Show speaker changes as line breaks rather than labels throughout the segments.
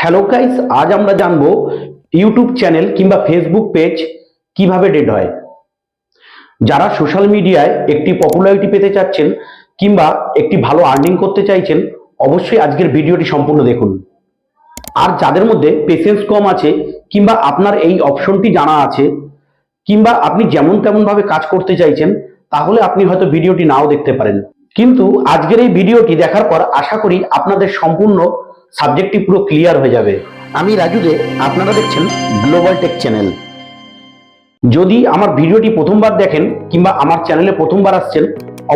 Hello guys আজ আমরা জানব ইউটিউব চ্যানেল কিংবা ফেসবুক পেজ কীভাবে ডেড হয়। যারা সোশ্যাল মিডিয়ায় একটি পপুলারিটি পেতে চাচ্ছেন কিংবা একটি ভালো আর্নিং করতে চাইছেন, অবশ্যই আজকের ভিডিওটি সম্পূর্ণ দেখুন। আর যাদের মধ্যে পেশেন্স কম আছে কিংবা আপনার এই অপশনটি জানা আছে, কিংবা আপনি যেমন তেমন ভাবে কাজ করতে চাইছেন, তাহলে আপনি হয়তো ভিডিওটি নাও দেখতে পারেন। কিন্তু আজকের এই ভিডিওটি দেখার পর আশা করি আপনাদের সম্পূর্ণ সাবজেক্টটি পুরো ক্লিয়ার হয়ে যাবে। আমি রাজু দে আপনারা দেখছেন গ্লোবাল টেক চ্যানেল যদি আমার ভিডিওটি প্রথমবার দেখেন কিংবা আমার চ্যানেলে প্রথমবার আসছেন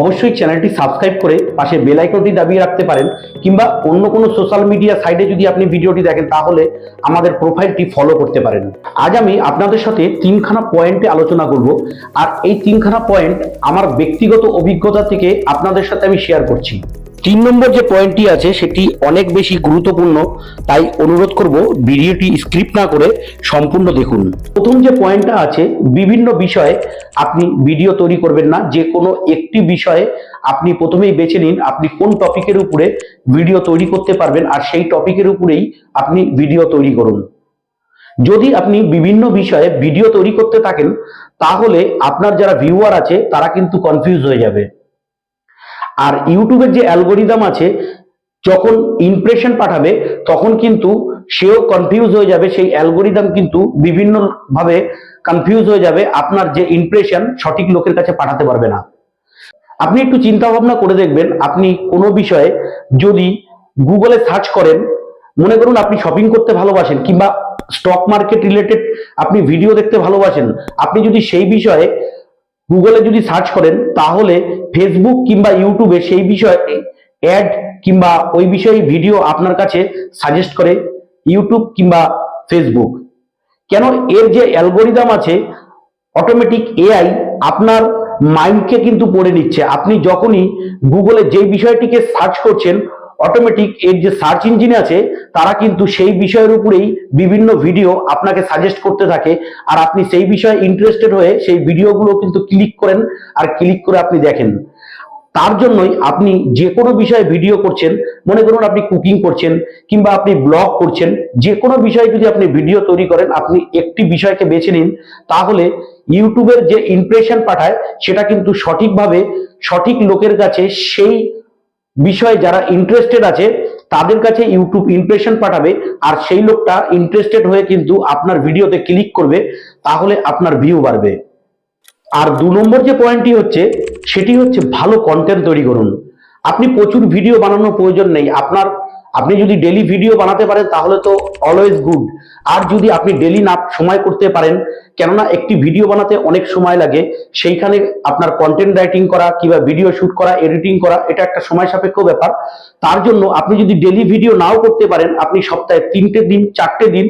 অবশ্যই চ্যানেলটি সাবস্ক্রাইব করে পাশে বেল আইকনটি দাবিয়ে রাখতে পারেন কিংবা অন্য কোনো সোশ্যাল মিডিয়া সাইটে যদি আপনি ভিডিওটি দেখেন তাহলে আমাদের প্রোফাইলটি ফলো করতে পারেন। আজ আমি আপনাদের সাথে তিনখানা পয়েন্টে আলোচনা করব আর এই তিনখানা পয়েন্ট আমার ব্যক্তিগত অভিজ্ঞতা থেকে আপনাদের সাথে আমি শেয়ার করছি। তিন নম্বর যে পয়েন্টটি আছে, সেটি অনেক বেশি গুরুত্বপূর্ণ। তাই অনুরোধ করব ভিডিওটি স্ক্রিপ্ট না করে সম্পূর্ণ দেখুন। প্রথম যে পয়েন্টটা আছে, বিভিন্ন বিষয়ে আপনি ভিডিও তৈরি করবেন না। যে কোনো একটি বিষয়ে আপনি প্রথমেই বেছে নিন, আপনি কোন টপিকের উপরে ভিডিও তৈরি করতে পারবেন, আর সেই টপিকের উপরেই আপনি ভিডিও তৈরি করুন। যদি আপনি বিভিন্ন বিষয়ে ভিডিও তৈরি করতে থাকেন, তাহলে আপনার যারা ভিউয়ার আছে, তারা কিন্তু কনফিউজ হয়ে যাবে। আর ইউটিউবের যে অ্যালগোরিদম আছে, যখন ইমপ্রেশন পাঠাবে, তখন কিন্তু সেও কনফিউজ হয়ে যাবে। সেই অ্যালগোরিদম কিন্তু বিভিন্ন ভাবে কনফিউজ হয়ে যাবে। আপনার যে ইমপ্রেশন সঠিক লোকের কাছে পাঠাতে পারবে না। আপনি একটু চিন্তা ভাবনা করে দেখবেন, আপনি কোনো বিষয়ে যদি গুগলে সার্চ করেন, মনে করুন আপনি শপিং করতে ভালোবাসেন কিংবা স্টক মার্কেট রিলেটেড আপনি ভিডিও দেখতে ভালোবাসেন, আপনি যদি সেই বিষয়ে গুগলে যদি সার্চ করেন, তাহলে ফেসবুক কিংবা ইউটিউবে সেই বিষয়ে অ্যাড কিংবা ওই বিষয়ে ভিডিও আপনার কাছে সাজেস্ট করে ইউটিউব কিংবা ফেসবুক কেন? এর যে অ্যালগোরিদম আছে অটোমেটিক এআই আপনার মাইন্ডকে কিন্তু পড়ে নিচ্ছে। আপনি যখনই গুগলে যেই বিষয়টিকে সার্চ করছেন অটোমেটিক এর যে সার্চ ইঞ্জিন আছে, তারা কিন্তু সেই বিষয়ের উপরেই বিভিন্ন ভিডিও আপনাকে সাজেস্ট করতে থাকে। আর আপনি সেই বিষয়ে ইন্টারেস্টেড হয়ে সেই ভিডিওগুলো কিন্তু ক্লিক করেন আর ক্লিক করে আপনি দেখেন। তার জন্যই আপনি যে কোনো বিষয়ে ভিডিও করছেন, মনে করুন আপনি কুকিং করছেন কিংবা আপনি ব্লগ করছেন যে কোনো বিষয়ে যদি আপনি ভিডিও তৈরি করেন, আপনি একটি বিষয়কে বেছে নিন, তাহলে ইউটিউবের যে ইমপ্রেশন পাঠায়, সেটা কিন্তু সঠিকভাবে সঠিক লোকের কাছে সেই বিষয়ে যারা ইন্টারেস্টেড আছে, তাদের কাছে ইউটিউব ইমপ্রেশন পাঠাবে, আর সেই লোকটা ইন্টারেস্টেড হয়ে কিন্তু আপনার ভিডিওতে ক্লিক করবে, তাহলে আপনার ভিউ বাড়বে। আর দু নম্বর যে পয়েন্টটি হচ্ছে, সেটি হচ্ছে ভালো কন্টেন্ট তৈরি করুন। আপনি প্রচুর ভিডিও বানানোর প্রয়োজন নেই, আপনার আপনি যদি ডেলি ভিডিও বানাতে পারেন, তাহলে তো অলওয়েজ গুড আর যদি আপনি ডেলি না সময় করতে পারেন, কেননা একটি ভিডিও বানাতে অনেক সময় লাগে, সেইখানে আপনার কন্টেন্ট রাইটিং করা কিংবা ভিডিও শুট করা এডিটিং করা, এটা একটা সময় সাপেক্ষ ব্যাপার। তার জন্য আপনি যদি ডেলি ভিডিও নাও করতে পারেন, আপনি সপ্তাহে তিনটে দিন, চারটে দিন,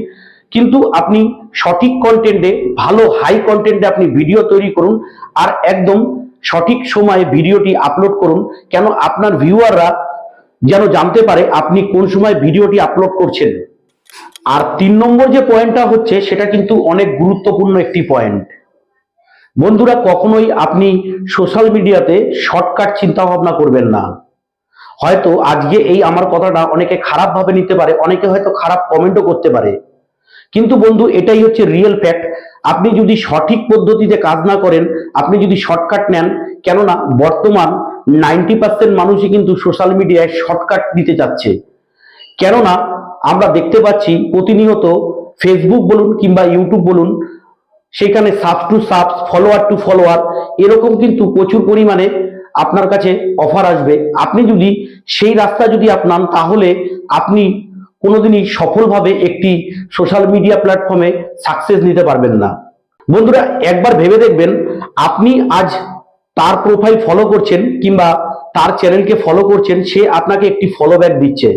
কিন্তু আপনি সঠিক কন্টেন্টে ভালো হাই কন্টেন্টে আপনি ভিডিও তৈরি করুন, আর একদম সঠিক সময়ে ভিডিওটি আপলোড করুন। কেন? আপনার ভিউয়াররা যেন জানতে পারে আপনি কোন সময় ভিডিওটি আপলোড করছেন। আর তিন নম্বর যে পয়েন্টটা হচ্ছে, সেটা কিন্তু অনেক গুরুত্বপূর্ণ একটি পয়েন্ট বন্ধুরা, কখনোই আপনি সোশ্যাল মিডিয়াতে শর্টকাট চিন্তা ভাবনা করবেন না। হয়তো আজকে এই আমার কথাটা অনেকে খারাপ ভাবে নিতে পারে, অনেকে হয়তো খারাপ কমেন্টও করতে পারে। কিন্তু বন্ধু, এটাই হচ্ছে রিয়েল ফ্যাক্ট আপনি যদি সঠিক পদ্ধতিতে কাজ না করেন, আপনি যদি শর্টকাট নেন, কেননা বর্তমান নাইনটি পার্সেন্ট মানুষই কিন্তু সোশ্যাল মিডিয়ায় শর্টকাট দিতে চাচ্ছে। কেননা আমরা দেখতে পাচ্ছি প্রতিনিয়ত ফেসবুক বলুন কিংবা ইউটিউব বলুন, সেখানে sub to sub follower to follower এরকম কিন্তু প্রচুর পরিমাণে আপনার কাছে অফার আসবে। আপনি যদি সেই রাস্তা যদি আপনান, তাহলে আপনি কোনোদিনই সফলভাবে একটি সোশ্যাল মিডিয়া প্ল্যাটফর্মে সাকসেস নিতে পারবেন না। বন্ধুরা, একবার ভেবে দেখবেন, আপনি আজ তার প্রোফাইল ফলো করছেন কিংবা তার চ্যানেলকে ফলো করছেন, সে আপনাকে একটি ফলো ব্যাক দিচ্ছে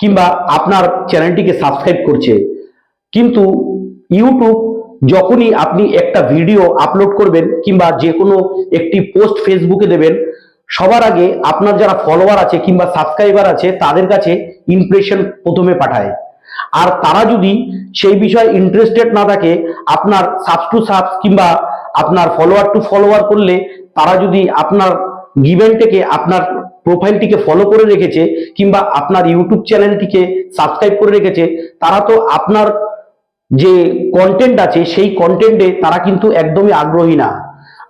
কিংবা আপনার চ্যানেলটিকে সাবস্ক্রাইব করছে। কিন্তু ইউটিউব যখনই আপনি একটা ভিডিও আপলোড করবেন কিংবা যে কোনো একটি পোস্ট ফেসবুকে দেবেন, সবার আগে আপনার যারা ফলোয়ার আছে কিংবা সাবস্ক্রাইবার আছে, তাদের কাছে ইমপ্রেশন প্রথমে পাঠায়। আর তারা যদি সেই বিষয়ে ইন্টারেস্টেড না থাকে, আপনার সাবস টু সাবস কিংবা আপনার ফলোয়ার টু ফলোয়ার করলে তারা যদি আপনার গিভেনটেকে আপনার প্রোফাইলটিকে ফলো করে রেখেছে কিংবা আপনার ইউটিউব চ্যানেলটিকে সাবস্ক্রাইব করে রেখেছে, তারা তো আপনার যে কন্টেন্ট আছে সেই কন্টেন্টে তারা কিন্তু একদমই আগ্রহী না।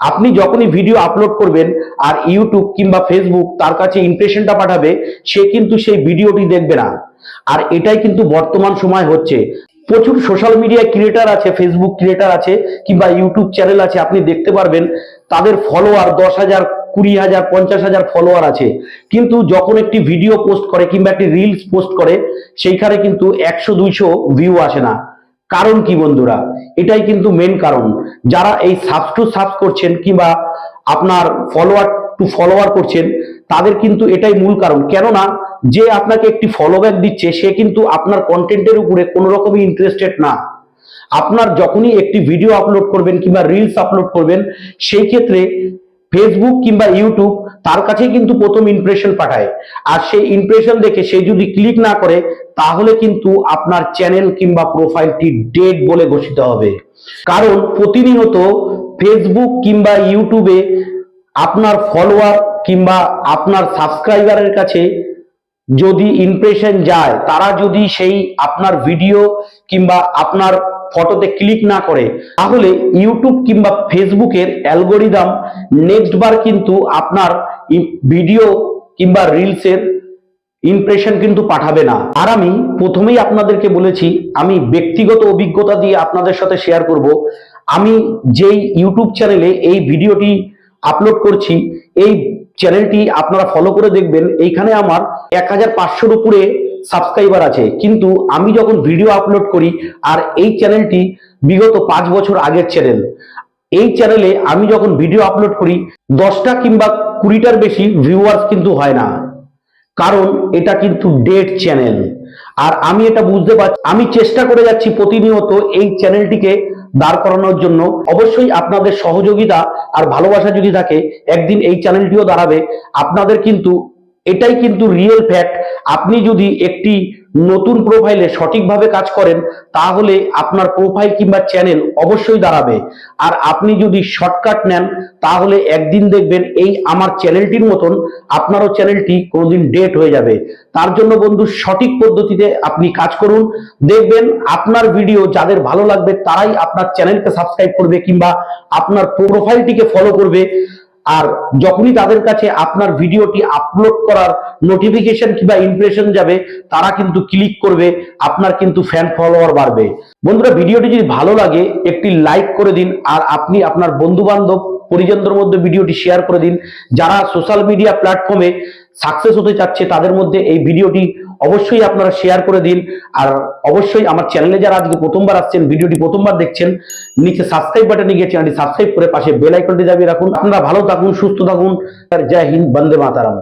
আপনি যখনই ভিডিও আপলোড করবেন আর ইউটিউব কিংবা ফেসবুক তার কাছে ইমপ্রেশনটা পাঠাবে, সে কিন্তু সেই ভিডিওটি দেখবে না। আর এটাই কিন্তু বর্তমান সময় হচ্ছে। প্রচুর সোশ্যাল মিডিয়া ক্রিয়েটার আছে ফেসবুক ক্রিয়েটার আছে, কিংবা ইউটিউব চ্যানেল আছে, আপনি দেখতে পারবেন, তাদের ফলোয়ার দশ হাজার, কুড়ি হাজার, পঞ্চাশ হাজার ফলোয়ার আছে। কিন্তু যখন একটি ভিডিও পোস্ট করে কিংবা একটি রিলস পোস্ট করে, সেইখানে কিন্তু একশো, দুইশো ভিউ আসে না। কারণ কি বন্ধুরা? এটাই কিন্তু মেন কারণ। যারা এই সাবস টু সাবস করছেন কিংবা আপনার ফলোয়ার টু ফলোয়ার করছেন তাদের কিন্তু এটাই মূল কারণ। কেননা, যে আপনাকে একটি ফলোব্যাক দিচ্ছে, সে কিন্তু আপনার কন্টেন্টের উপরে কোনো রকমই ইন্টারেস্টেড না। আপনার যখনই একটি ভিডিও আপলোড করবেন কিংবা রিলস আপলোড করবেন, সেই ক্ষেত্রে ফেসবুক কিংবা ইউটিউব তার কাছে কিন্তু প্রথম ইমপ্রেশন পাঠায়। আর সেই ইমপ্রেশন দেখে সে যদি ক্লিক না করে, তাহলে কিন্তু আপনার চ্যানেল কিংবা প্রোফাইলটি ডেড বলে ঘোষিত হবে। কারণ প্রতিনিয়ত ফেসবুক কিংবা ইউটিউবে আপনার ফলোয়ার কিংবা আপনার সাবস্ক্রাইবারের কাছে যদি ইমপ্রেশন যায়, তারা যদি সেই আপনার ভিডিও কিংবা আপনার ফটোতে ক্লিক না করে, তাহলে ইউটিউব কিংবা ফেসবুকের অ্যালগোরিদম নেক্সট বার কিন্তু আপনার ভিডিও কিংবা রিলসের ইমপ্রেশন কিন্তু পাঠাবে না। আর আমি প্রথমেই আপনাদেরকে বলেছি, আমি ব্যক্তিগত অভিজ্ঞতা দিয়ে আপনাদের সাথে শেয়ার করব। আমি যেই ইউটিউব চ্যানেলে এই ভিডিওটি আপলোড করছি, এই চ্যানেলটি আপনারা ফলো করে দেখবেন। এইখানে আমার এক হাজার পাঁচশোর উপরে সাবস্ক্রাইবার আছে। কিন্তু আমি যখন ভিডিও আপলোড করি, আর এই চ্যানেলটি বিগত পাঁচ বছর আগের চ্যানেল এই চ্যানেলে আমি যখন ভিডিও আপলোড করি, দশটা কিংবা কুড়িটার বেশি ভিউয়ার্স কিন্তু হয় না। কারণ এটা কিন্তু ডেট চ্যানেল আর আমি এটা বুঝতে পারছি, আমি চেষ্টা করে যাচ্ছি প্রতিনিয়ত এই চ্যানেলটিকে দাঁড় করানোর জন্য অবশ্যই আপনাদের সহযোগিতা আর ভালোবাসা যদি থাকে, একদিন এই চ্যানেলটিও দাঁড়াবে। আপনাদের কিন্তু, এটাই কিন্তু রিয়েল ফ্যাক্ট আপনি যদি একটি নতুন প্রোফাইলে সঠিকভাবে কাজ করেন, তাহলে আপনার প্রোফাইল কিংবা চ্যানেল অবশ্যই দাঁড়াবে। আর আপনি যদি শর্টকাট নেন, তাহলে একদিন দেখবেন এই আমার চ্যানেলটির মতন আপনারও চ্যানেলটি কোনোদিন ডেট হয়ে যাবে। তার জন্য বন্ধু, সঠিক পদ্ধতিতে আপনি কাজ করুন। দেখবেন আপনার ভিডিও যাদের ভালো লাগবে, তারাই আপনার চ্যানেলকে সাবস্ক্রাইব করবে কিংবা আপনার প্রোফাইলটিকে ফলো করবে। আর যখনই তাদের কাছে আপনার ভিডিওটি আপলোড করার নোটিফিকেশন কিংবা ইমপ্রেশন যাবে, তারা কিন্তু ক্লিক করবে, আপনার কিন্তু ফ্যান ফলোয়ার বাড়বে। বন্ধুরা, ভিডিওটি যদি ভালো লাগে, একটি লাইক করে দিন আর আপনি আপনার বন্ধু বান্ধব পরিজনদের মধ্যে ভিডিওটি শেয়ার করে দিন। যারা সোশ্যাল মিডিয়া প্ল্যাটফর্মে সাকসেস হতে চাচ্ছে, তাদের মধ্যে এই ভিডিওটি অবশ্যই আপনারা শেয়ার করে দিন। আর অবশ্যই আমার চ্যানেলে যারা আজকে প্রথমবার আসছেন, ভিডিওটি প্রথমবার দেখছেন, নিচে সাবস্ক্রাইব বাটনে গিয়ে চ্যানেলটি সাবস্ক্রাইব করে পাশে বেল আইকনটি দাবিয়ে রাখুন। আপনারা ভালো থাকুন, সুস্থ থাকুন। জয় হিন্দ, বন্দে মাতারাম।